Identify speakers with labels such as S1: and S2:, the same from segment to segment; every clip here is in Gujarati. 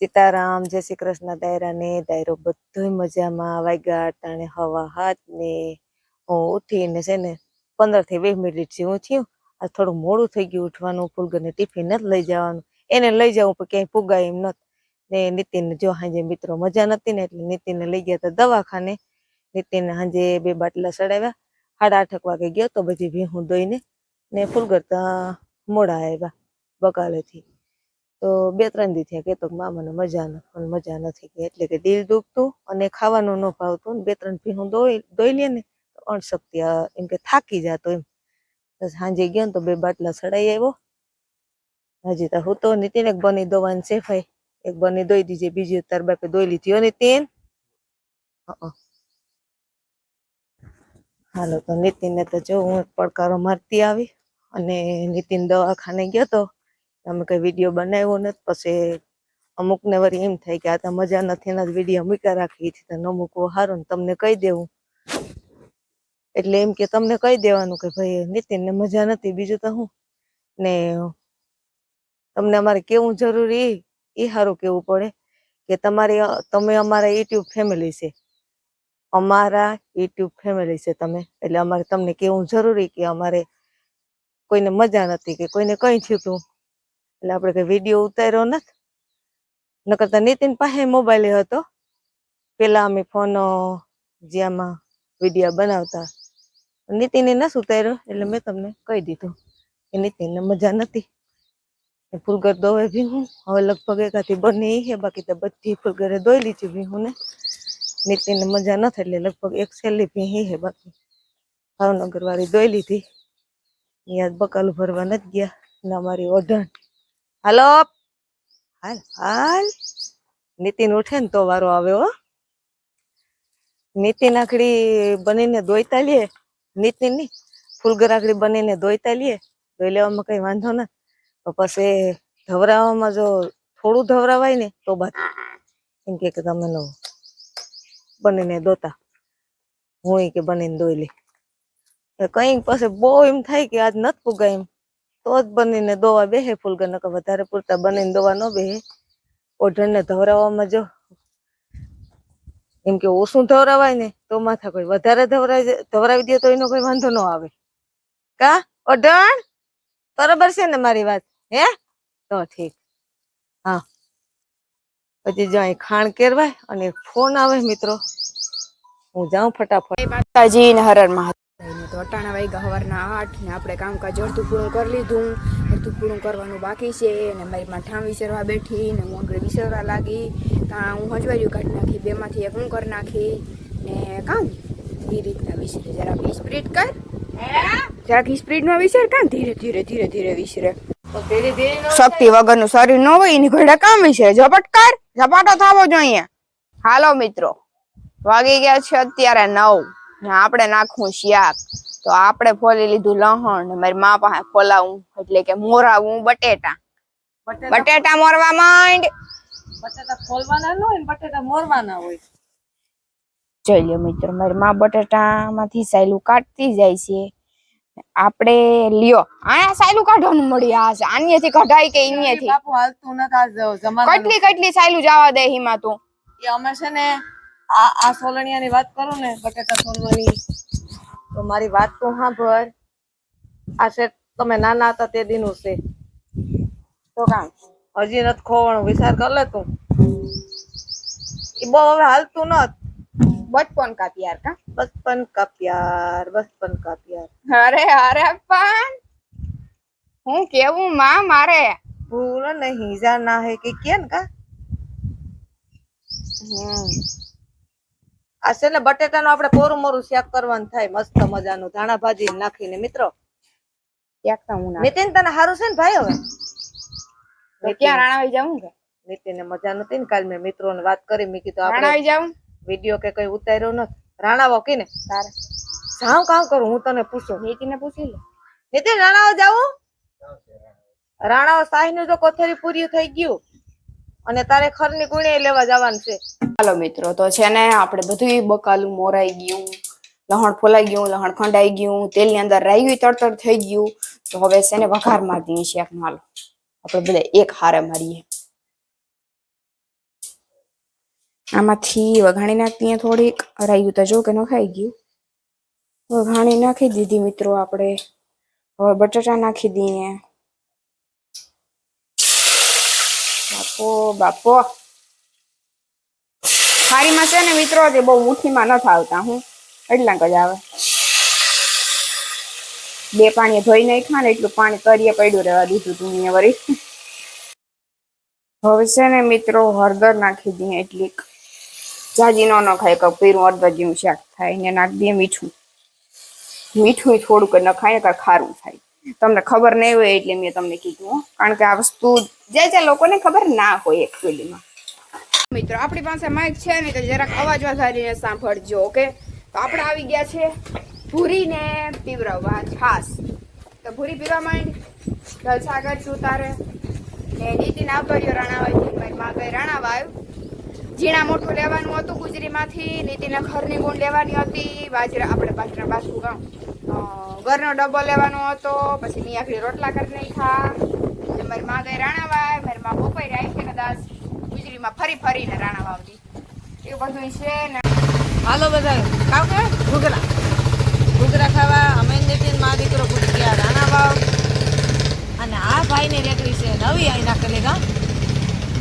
S1: સીતારામ, જય શ્રી કૃષ્ણ દાયરા ને દાયરો બધોય મજામાં વાગ્યા ટાણે હવા હાથ ને. હું ઉઠીને છે ને પંદરથી વીસ મિનિટ જેવું થયું. આ થોડું મોડું થઈ ગયું ઉઠવાનું, ફૂલગરને ટિફિન નથી લઈ જવાનું. એને લઈ જવું પણ ક્યાંય પુગાય એમ નત. ને નીતિન જો હાંજે મિત્રો મજા નથી ને એટલે નીતિનને લઈ ગયા હતા દવાખાને. નીતિન હાંજે બે બાટલા ચડાવ્યા સાડા આઠક વાગે ગયો તો પછી ભીહું દોઈને ને ફૂલગર મોડા આવ્યા બકાલેથી તો બે ત્રણ દી થયા કહેતો મામાને મજા નથી મજા નથી કે એટલે કે દિલ દુખતું અને ખાવાનું ન ભાવતું બે ત્રણ ભીહું દોઈ દોઈ લે ને તો અણશક્તિ એમ કે થાકી જાતો એમ. સાંજે ગયો ને તો બે બાટલા ચડાઈ આવ્યો હજી તો હું તો નીતિન, એક બની દોવાની છે ભાઈ. એક બની દોઈ દીજે, બીજી તાર બાપે દોઈ લીધી હો નીતિન. હાલો તો નીતિનને તો જો હું પડકારો મારતી આવી અને નીતિન દવાખાને ગયો તો અમે કઈ વીડિયો બનાવ્યો નથી. પછી અમુક ને વળી એમ થાય કે આ તો મજા નથી, એના વીડિયો મૂક્યા રાખી. છે ન મૂકવો ને તમને કહી દેવું. એટલે એમ કે તમને કહી દેવાનું કે ભાઈ નીતિન ને મજા નથી. બીજું તો હું ને તમને અમારે કેવું જરૂરી? એ સારું કેવું પડે કે તમારી, તમે અમારા યુટ્યુબ ફેમિલી છે. અમારા યુટ્યુબ ફેમિલી છે તમે. એટલે અમારે તમને કેવું જરૂરી કે અમારે કોઈને મજા નથી કે કોઈને કઈ થયું તું? એટલે આપણે કઈ વીડિયો ઉતાર્યો નથી. નકર તો નીતિન પાસે મોબાઈલ હતો. પેલા અમે ફોન જ્યાંમાં વીડિયો બનાવતા. નીતિને નથી ઉતાર્યો, એટલે મેં તમને કહી દીધું કે નીતિનને મજા નથી. ને ફૂલગર દોવે ભી હું હવે લગભગ એકાથી બને એ બાકી તો બધી ફૂલગરે દોઈ લીધી ભી હું ને નીતિનને મજા નથી, એટલે લગભગ એક છેલ્લી ભી હે બાકી. ભાવનગર વાળી દોઈ લીધી યાદ બકાલું ભરવા નથી ગયા. ના મારી ઓઢણ. હાલો. હાલ હાલ. નીતિન ઉઠે ને તો વારો આવ્યો નીતિન આખડી બનીને દોઈતા લઈએ નીતિનની ફૂલગર આખડી બનીને દોઈતા લઈએ દોઈ લેવામાં કઈ વાંધો ના. તો પછી ધવરાવામાં જો થોડું ધવરાવાય ને તો બાદ એમ કે તમે નો બનીને દોતા હું કે બનીને દોઈ લે. કઈ પછી બહુ એમ થાય કે આજ નથી પુગાય એમ. તો જ બનીને દોવા બેહે ફૂલગર નકર વધારે પૂરતા બનીને દોવા ન બેહે. ઓઢણને ધવરાવવામાં જો, એમ કે ઓછું ધવરાવાય ને તો માથા કોઈ વધારે ધવરાય ધવરાવી દે તો એનો કોઈ વાંધો ન આવે. કા? ઓઢણ? બરાબર છે ને મારી વાત? હે? તો ઠીક. હા. પછી જો અહીં ખાણ કેરવાય અને ફોન આવે મિત્રો. હું જાઉં ફટાફટ.
S2: માતાજી ને હરર તો અટાણા વાગ્યા સવારના આઠ ને આપણે કામકાજ અડધું પૂરું કરી લીધું. અડધું પૂરું કરવાનું બાકી છે ને મારી માં ઠામ વિસરવા બેઠી ને હું વિસરવા લાગી. ત્યાં હું હજવાર્યું કાઢી નાખી, બેમાંથી એક હું કરી નાખી ને કામ એ રીતના વિસરે. જરાક સ્પ્રીટ કર. જરાક સ્પ્રીડ નો વિસર કામ. ધીરે ધીરે ધીરે ધીરે વિસરે. શક્તિ વગરનું શરીર ન હોય એની ઘોડા કામ વિસરે. ઝપટકાર ઝપાટો થવો જોઈએ. હાલો મિત્રો. વાગી ગયા છે અત્યારે નવ. ને આપણે નાખવું શાક. તો આપણે ફોલી લીધું લહણ ને મારી મા પાસે ફોલાવું એટલે કે મોરાવું બટેટા.
S1: બટેટા
S2: મોરવા માંડ.
S1: બટેટા ફોલવાના ન હોય ને બટેટા મોરવાના હોય.
S2: જોઈ લ્યો મિત્રો મારી મા બટેટામાંથી સાયલું કાઢતી જાય છે. આપણે લ્યો આયા સાયલું કાઢવાનું મળી આ છે. આન્યથી કઢાય કે ઇન્યથી
S1: બાપુ હાલતું નથી જમાના
S2: કેટલી કેટલી સાયલું જવા દે હિમાં તું.
S1: એ અમે છે ને આ આ સોલણિયાની વાત કરું ને બટેટા સોલવાની. તો મારી વાત તો સાંભળ. આ છે તમે નાના હતા તે દીનું છે.
S2: તો કામ
S1: હજી નથી ખોવાનું વિચાર કર લે તું. એ બહુ હવે હાલતું નત.
S2: બચપન કા પ્યાર કા?
S1: બચપન કા પ્યાર બચપન કા પ્યાર
S2: અરે અરે પણ! હું કેવું માં મારે?
S1: ભૂલ નહીં જાના હે કે કેન કા? આ છે ને બટેટાનું આપણે કોરું મોરું શાક કરવાનું થાય મસ્ત મજાનું ધાણા ભાજી નાખીને મિત્રો.
S2: ના
S1: નીતિન તને સારું છે ને ભાઈ હવે?
S2: ક્યાં રાણાવી જાઉં કે?
S1: નીતિનને મજા નતી ને કાલ મેં મિત્રોને વાત કરી મેં કીધું આપણે
S2: રાણાવી જાઉં?
S1: વીડિયો કે કઈ ઉતાર્યો નથી રાણાવો કીને?
S2: તારે.
S1: જાઉં કામ કરું હું તને પૂછું.
S2: નીતિને પૂછી લે.
S1: નીતિન રાણાવો જાઉં? રાણાવો સાહી નું તો કોથરી પૂરી થઈ ગયું અને તારે ખરની ગુણી લેવા જવાનું છે.
S2: હાલો મિત્રો, તો છે ને આપણે બધું બકાલું મોરાઈ ગયું, લહણ ફોલાઈ ગયું, લહણ ખંડાઈ ગયું, તેલની અંદર રાઈ તડતર થઈ ગયું. તો હવે છે ને વઘાર મારી દઈએ શાક આપણે બધા એક હારે મારીએ. આમાંથી વઘાણી નાખીએ થોડીક. રાયું તો જો કે ન ખાઈ ગયું. વઘાણી નાખી દીધી મિત્રો આપણે. હવે બટાટા નાખી દઈએ. બાપો બાપો. થાળીમાં છે ને મિત્રો તે બહુ મુઠ્ઠીમાં નથી આવતા હું. એટલા જ આવે. બે પાણી ધોઈ નાખ્યા ને એટલું પાણી તરીએ પડ્યું રહેવા દીધું તું અહીંયા વળી. હવે છે ને મિત્રો, હળદર નાખી દઈએ એટલીક. જાજી નો ખાય કે પીરું અડધા જેવું શાક થાય ને નાખી દઈએ મીઠું. મીઠું થોડુંક નખાય ને કાંઈ ખારું થાય. તમને ખબર નહીં હોય એટલે મેં તમને કીધું કારણ કે આ વસ્તુ જે જે લોકોને ખબર ના હોય એકચ્યુઅલીમાં મિત્રો, આપણી પાસે માઇક છે ને, તો જરાક અવાજ વધારીને સાંભળજો, ઓકે? તો આપણે આવી ગયા છે ભૂરીને પીવરાવવા છાસ તો ભૂરી પીવા માંડ. જલસાગર તારે. ને નીતિન આવતો રાણાવાથી મારી માં ગઈ રાણાવા આવ્યું ઝીણા મોટું લેવાનું હતું ગુજરીમાંથી નીતિને ખરની ગુણ લેવાની હતી, બાજરા, આપણે બાજરા બાજુ ગામ ઘરનો ડબ્બો લેવાનો હતો, પછી મેં આખરી રોટલા કરી નાખ્યા. એટલે મારી માં ગઈ રાણાવા મારી માં બપોરે આવી છે કદાચ ગુજરીમાં ફરી ફરીને રાણાવા આવતી. એવું બધું છે ને.
S1: હાલો બધા કાવ કે ઘૂઘરા. ઘૂઘરા ખાવા, અમે નીતિનમાં દીકરો ભૂલી ગયા રાણા વાવ અને આ ભાઈની રેકડી છે, નવી આઈ નાખેલી ગામ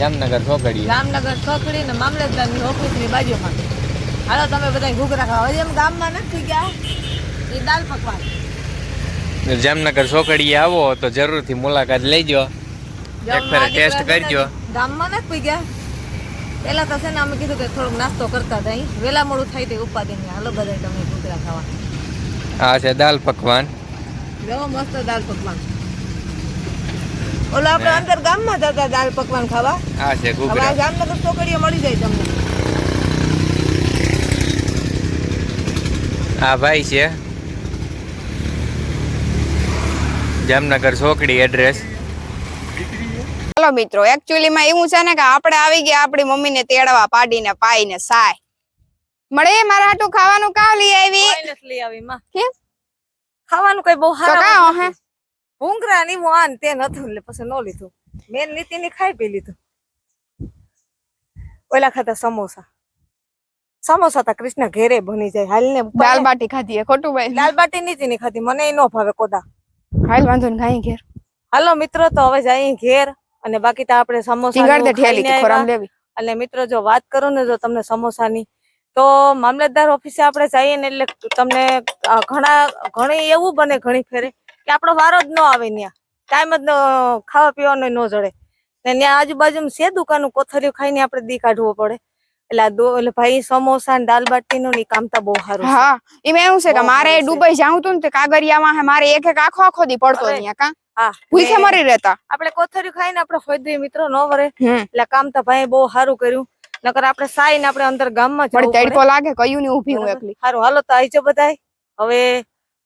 S3: જામનગર ચોકડી
S1: જામનગર ખખડી ને મામલતદારની ઓફિસની બાજુમાં. હાલો તમે બધા ઘૂઘરા ખાવા જેમ ગામમાં નથી ગયા? એ દાલ પકવાન.
S3: જામનગર ચોકડીએ આવો તો જરૂરથી મુલાકાત લેજો. એક ફેર ટેસ્ટ કરજો.
S1: ગામમાં નથી ગયા? પેલા તો છે ને અમે કીધું કે થોડોક નાસ્તો કરતા હતા વેલા મોડું થાય તે ઉપાધિ હાલો બધા તમે ઘૂઘરા ખાવા
S3: હા છે દાલ પકવાન.
S1: જો મસ્ત દાલ પકવાન. ઓલો આપણે અંદર ગામમાં જતા દાલ પકવાન ખાવા.
S3: હા છે
S1: હવે આ જામનગર ચોકડીએ મળી જાય તમને.
S3: આ ભાઈ છે. જામનગર ચોકડી એડ્રેસ
S2: ચાલો મિત્રો એકચ્યુઅલી માં એવું છે ને કે આપણે આવી ગયા આપણી મમ્મીને તેડવા પાડીને પાઈને સાય. મળે મારા હાટું ખાવાનું કાવ લઈ આવી?
S1: લઈ આવી માં.
S2: કેમ?
S1: ખાવાનું કઈ બહુ
S2: કાં
S1: હારા
S2: હે?
S1: ભૂંગરા ની વાન તે નતું એટલે પછી ન લીધું. મેન નીતિ ની ખાઈ પી લીધું. ઓલા ખાતા સમોસા. સમોસા તા કૃષ્ણ ઘેરે બની જાય. હાલ ને
S2: દાલ બાટી ખાધી ખોટું ભાઈ.
S1: દાલ બાટી નીતિ ની ખાધી મને ન ભાવે કોદા.
S2: હાલ વાંધો ને ખાઈ ઘેર.
S1: હાલો મિત્રો તો હવે જઈએ ઘેર અને બાકી તો આપણે સમોસા
S2: લેવી.
S1: અને મિત્રો જો વાત કરું ને જો તમને સમોસાની તો મામલતદાર ઓફિસે આપણે જઈએ ને એટલે તમને ઘણા ઘણી એવું બને ઘણી ફેરે. કે આપણો વારો જ ન આવે ત્યાં ટાઈમ જ ખાવા પીવાનો ન જડે. ને ત્યાં આજુબાજુ છે દુકાનું કોથળીઓ ખાઈને આપણે દી કાઢવો પડે. એટલે એટલે ભાઈ સમોસા ને દાલ બાટી નું ઈ કામ તો બહુ સારું
S2: હા એમાં એવું છે કે મારે. દુબઈ જાવું તું ને કાગરિયામાં મારે એક એક આખો આખો દી પડતો અહીંયા કા.
S1: હા
S2: ભૂખે મરી રહેતા.
S1: આપણે કોથળીઓ ખાઈને આપણે હોય મિત્રો ન વરે. એટલે કામ તો ભાઈ બહુ સારું કર્યું. નકર આપણે સાઈ ને આપણે અંદર ગામમાં પડે.
S2: તડકો લાગે કયું ની ઊભી હું એકલી.
S1: સારું હાલો તો આઈ જાઓ બધાય. હવે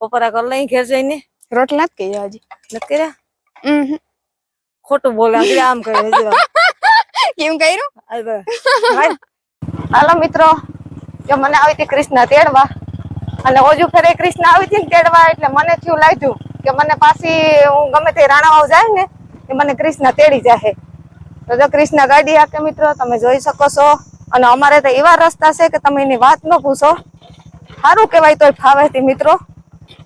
S1: બપોરા કર લઈ ઘેર જઈને.
S2: રોટલા જ કહીએ હજી
S1: નથી કર્યા?
S2: હમ
S1: ખોટું બોલે આમ કરે
S2: કેમ કર્યું.
S1: હાલ. હાલો મિત્રો જો મને આવી હતી કૃષ્ણ તેડવા અને ઓજુ ફેરે કૃષ્ણ આવી હતી તેડવા એટલે મને થયું લાગ્યું કે મને પાછી હું ગમે તે રાણાવાવ જાય ને એ મને કૃષ્ણ તેડી જાહે. તો જો કૃષ્ણ ગાડી હાકે મિત્રો તમે જોઈ શકો છો. અને અમારે તો એવા રસ્તા છે કે તમે એની વાત ન પૂછો. સારું કહેવાય તોય ફાવે મિત્રો.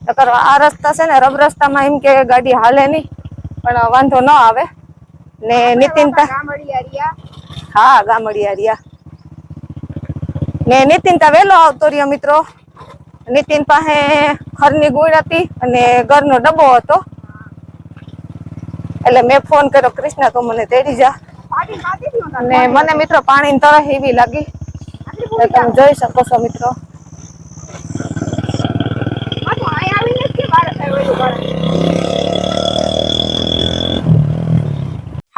S1: નકર આ રસ્તા છે ને રબ રસ્તામાં એમ કે ગાડી હાલે નહીં પણ વાંધો ન આવે. ને નીતિન તા
S2: ગામડિયા રિયા
S1: હા ગામડિયા રહ્યા. ને નીતિન તા વેલો આવતો રહ્યો મિત્રો. નીતિન પાસે ઘરની ગુણ હતી અને ઘરનો ડબ્બો હતો. એટલે મેં ફોન કર્યો કૃષ્ણ તો મને તેડી જા. અને મને મિત્રો પાણી તરફ એવી લાગી. તમે જોઈ શકો છો મિત્રો
S2: પાછું અહીંયા આવીને જ કે બાર ઓલું કરે.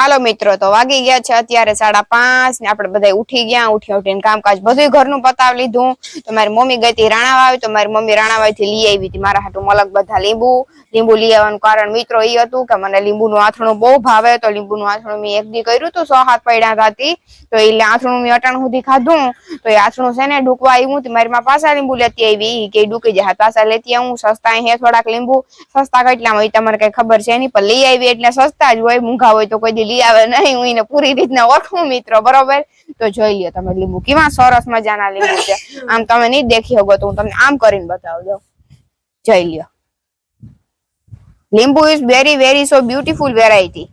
S2: હાલો મિત્રો, તો વાગી ગયા છે અત્યારે સાડા પાંચ ને આપણે બધા ઉઠી ગયા ઉઠી ઉઠીને કામકાજ બધું ઘરનું પતાવી લીધું. તો મારી મમ્મી ગઈ હતી રાણાવા તો મારી મમ્મી રાણાવાઈ થી લઈ આવી હતી. મારા હાટું મલક બધા લીંબુ લીંબુ લઈ આવવાનું કારણ મિત્રો એ હતું કે મને લીંબુનું આથણું બહુ ભાવે, તો લીંબુનું આથણું મેં એક દી કર્યું હતું, સો હાથ પડ્યા હતી તો. એટલે આથણું મેં અટાણ સુધી ખાધું. તો એ આથણું છે ને ડૂકવા આવ્યું તો. મારી માં પાછા લીંબુ લેતી આવી કે ડૂકી જાય પાછા લેતી આવું, સસ્તા હે થોડાક લીંબુ, સસ્તા કેટલામાં હોય તમારે કઈ ખબર છે નહીં, પણ લઈ આવી એટલે સસ્તા જ હોય, મૂંઘા હોય તો કોઈ દી લઈ આવે નહીં હું એને પૂરી રીતના ઓળખું મિત્રો બરોબર તો જોઈ લ્યો તમે લીંબુ કેવા સરસ મજાના લીંબુ છે આમ તમે નહીં દેખી શકો તો હું તમને આમ કરીને બતાવી દઉં જોઈ લ્યો લીંબુ is very very so beautiful variety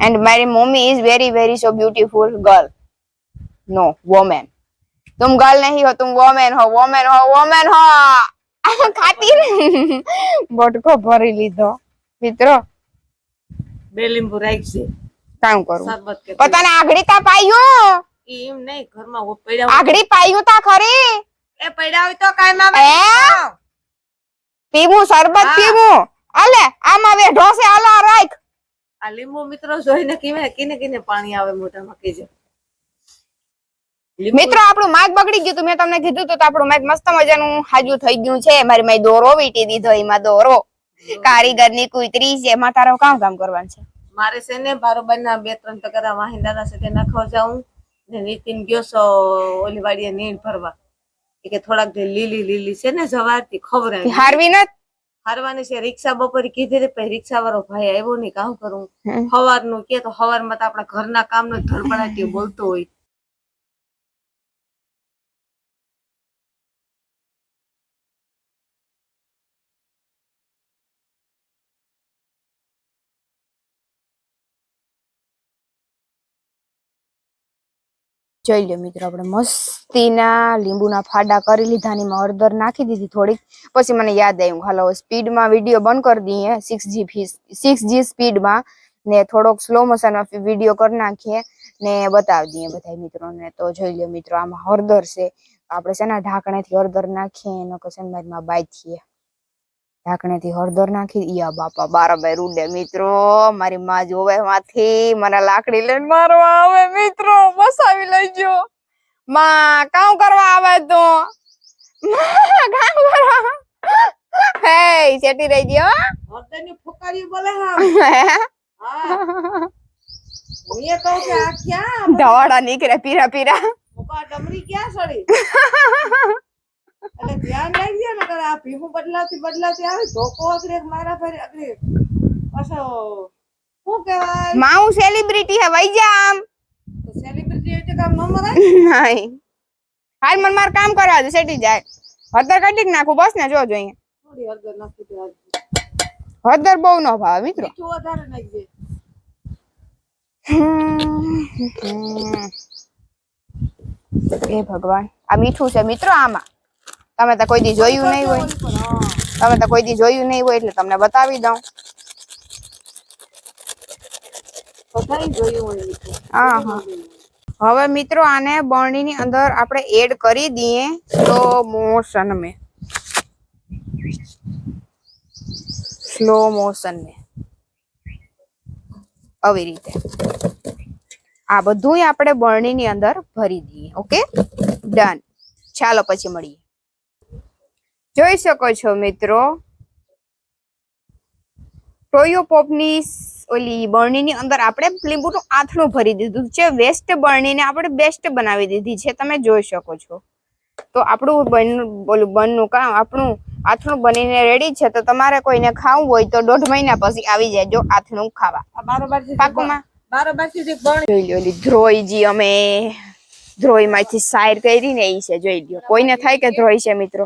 S2: and મારી mummy is very very so beautiful girl no women तुम गर्ल नहीं हो तुम वोमेन हो वोमेन हो वोमेन हो ખાતી રે બટકો ભરી લીધો મિત્રો
S1: બે લીંબુ રાખજે
S2: કામ કરું. પોતાને આગળી તા પાયું
S1: એમ નહીં ઘરમાં પડ્યા
S2: આગળી પાયું તા ખરી?
S1: એ પડ્યા હોય તો કાંઈ માં
S2: એ પીવું શરબત પીવું? અલે આમાં વે ઢોસે આલા રાખ.
S1: આ લીંબુ મિત્રો જોઈને કેમે કિને કિને પાણી આવે મોઢામાં કહેજો.
S2: મિત્રો આપણું માગ બગડી ગયું તું મેં તમને કીધું તું આપણું માગ મસ્ત મજાનું હાજુ થઈ ગયું છે. મારી માય દોરો વીટી દીધો એમાં દોરો. કારીગરની કુતરી છે એમાં તારો કામ કામ કરવાનું છે?
S1: મારે છે ને બારોબાર ના બે ત્રણ ટકરા વાહિંદાના સાથે નાખવા જાઉં ને નીતિન ગયો છો ઓલી વાડીએ નીણ ભરવા. કે થોડાક લીલી લીલી છે ને જવારથી ખબર
S2: હારવી ને
S1: હારવાની છે. રિક્ષા બપોરે કીધી પછી રિક્ષા વાળો ભાઈ આવ્યો નહીં કામ કરું?
S2: હવાર
S1: સવારનું કે તો સવારમાં તો આપણા ઘરના કામનો ધડપડાટી બોલતો હોય.
S2: જોઈ લો મિત્રો, આપણે મસ્તીના લીંબુના ફાડા કરી લીધા ને એમાં હળદર નાખી દીધી થોડીક. પછી મને યાદ આવ્યું, હાલો સ્પીડમાં વીડિયો બંધ કરી દઈએ સિક્સ જી સિક્સ જી સ્પીડમાં ને થોડોક સ્લો મોશનમાં વીડિયો કરી નાખીએ ને બતાવી દઈએ બધા મિત્રોને. તો જોઈ લો મિત્રો, આમાં હળદર છે. આપણે છે ને ઢાંકણેથી હળદર નાખીએ એનો કશે મારી માં બાંધીએ. ઢાંકણેથી હળદર નાખી યા બાપા બારાબાઈ રૂડે. મિત્રો મારી માં જોવે માંથી. મને લાકડી લઈને મારવા આવે. મિત્રો બસાવી લેજો. માં કામ કરવા આવે તો. માં, કામ કરવા હે ચેટી રહી ગયો
S1: હળદરની ફોકારી બોલે હા. એ કહું કે આ ક્યાં
S2: દવાડા નીકળે પીરા પીરા.
S1: ડમરી ક્યાં સડી? એટલે ધ્યાન રાખજો આ ભીહું બદલાતી બદલાતી આવે ધોકો અગરે મારા ફેરે અગરે પાછો શું કહેવાય?
S2: માં હું સેલિબ્રિટી હે વઈ જા આમ.
S1: તો સેલિબ્રિટી એટલે કામ ન મરાય
S2: નહીં. હાલ મને માર કામ કરવા દે સેટી જાય. હળદર કાઢી જ નાખું બસ ને જો જોઈએ
S1: થોડી હળદર નાખી દે આજ.
S2: હળદર બહુ ન ભાવે મિત્રો.
S1: મીઠું વધારે નાખજે.
S2: એ ભગવાન. આ મીઠું છે મિત્રો આમાં. તમે તો કોઈ દી જોયું નહીં હોય. તમે તો કોઈ દી જોયું નહીં હોય એટલે તમને બતાવી દઉં. હા હા. હવે મિત્રો આને બરણીની અંદર આપણે એડ કરી દઈએ સ્લો મોશન મેં સ્લો મોશન મે આવી રીતે. આ બધું આપણે બરણીની અંદર ભરી દઈએ ઓકે? ડન ચાલો પછી મળીએ. જોઈ શકો છો મિત્રો. ટોયો પોપની ઓલી બરણીની અંદર આપણે લીંબુનું આથણું ભરી દીધું છે. વેસ્ટ બરણીને આપણે બેસ્ટ બનાવી દીધી છે. તમે જોઈ શકો છો. તો આપણું બન ઓલું બનનું કામ આપણું આથણું બનીને રેડી છે. તો તમારે કોઈને ખાવું હોય તો દોઢ મહિના પછી આવી જાય આથણું ખાવા.
S1: જે
S2: પાકુમાં?
S1: જે
S2: જોઈ લો ધ્રોઈજી અમે ધ્રોઈમાંથી સાયર કરીને એ છે. જોઈ લ્યો. કોઈને થાય કે ધ્રોઈ છે મિત્રો?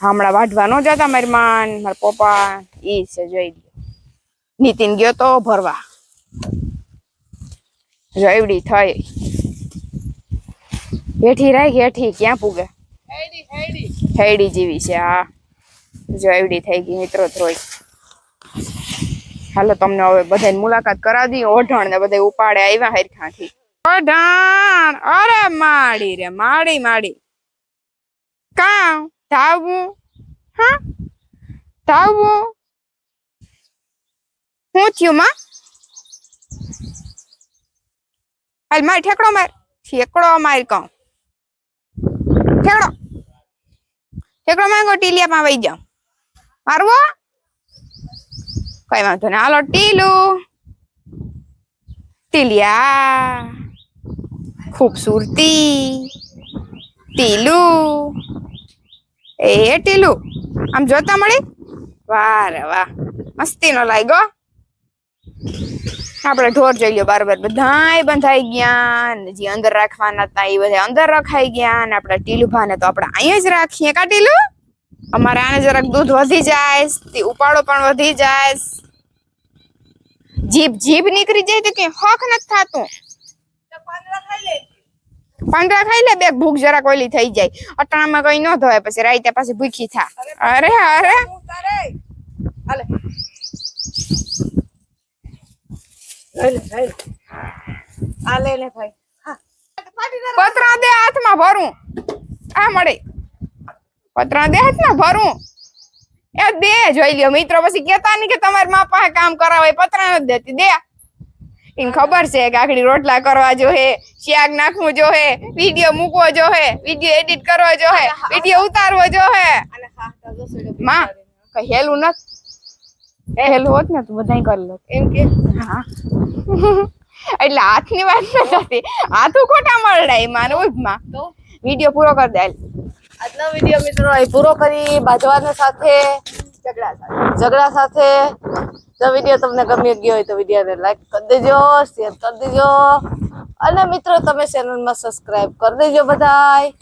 S2: હમણાં વાઢવા ન જતા મારી માન મારા પપ્પા એ છે જોઈ ગયો નીતિન ગયો તો ભરવા. રવડી થઈ. હેઠી રાખ હેઠી ક્યાં પૂગે? હેડી જેવી છે હા. જયવડી થઈ ગઈ મિત્રો ત્રોય હાલો તમને હવે બધાની મુલાકાત કરાવી દઈએ ઓઢણ ને બધા ઉપાડે આવ્યા હરખાથી ઓઢણ! અરે માડી રે માડી માડી. કામ ધાવવું હા ધાવવું શું થયું, માં? હાલ માર ઠેકડો માર. ઠેકડો માર કહું. ઠેકડો. ઠેકડો માંગો ટીલિયામાં વહી જાઉં. મારવો કઈ વાંધો નહીં. હાલો, ટીલું. ટીલિયા. ખૂબસૂરતી. ટીલું. એ ટીલું, આમ જોતા મળી? વાહ રે વાહ મસ્તી નો લાગ્યો આપણે ઢોર જોઈ લ્યો બરાબર બધા બંધાઈ ગયા જે અંદર રાખવાના હતા એ બધા અંદર રખાઈ ગયા, ને આપણા ટીલુભાને તો આપણે અહીંયા જ રાખીએ, કા ટીલું? અમારે આને જરાક દૂધ વધી જાય ઉપાડો પણ વધી જાય. જીભ જીભ નીકળી જાય તો કે હક નથી થાતું. પાંદડા ખાઈ લે બે ભૂખ જરા કોઈલી થઈ જાય. અટાણામાં કઈ ન ધોય પછી રાઈતે પાછી ભૂખી થા. અરે અરે. પતરા દે હાથમાં ભરું. આ મળે. પતરા દે હાથમાં ભરું. એ દે જોઈ લ્યો મિત્રો. પછી કેતા નહીં કે તમારી મા પાસે કામ કરાવે પતરા નથી દેતી. દે. એમ ખબર છે કે આખડી રોટલા કરવા જોહે શાક નાખવું જોહે વીડિયો મૂકવો જોહે વીડિયો એડિટ કરવો જોહે વીડિયો ઉતારવો જોહે માં કઈ હેલું નથી? હેલું હોત ને તું બધાય કરી લો.
S1: એમ કે?
S2: હા. એટલે હાથની વાત નથી હાથું ખોટા મળડાય માને ઉભમાં
S1: તો?
S2: વીડિયો પૂરો કરી દે.
S1: આજનો વીડિયો મિત્રો પૂરો કરી બાજવાના સાથે
S2: ઝઘડા સાથે.
S1: ઝઘડા સાથે. જો વીડિયો તમને ગમી ગયો હોય તો વિડીયોને લાઈક કરી દેજો શેર કરી દેજો. અને મિત્રો, તમે ચેનલમાં સબસ્ક્રાઇબ કરી દેજો બધાય.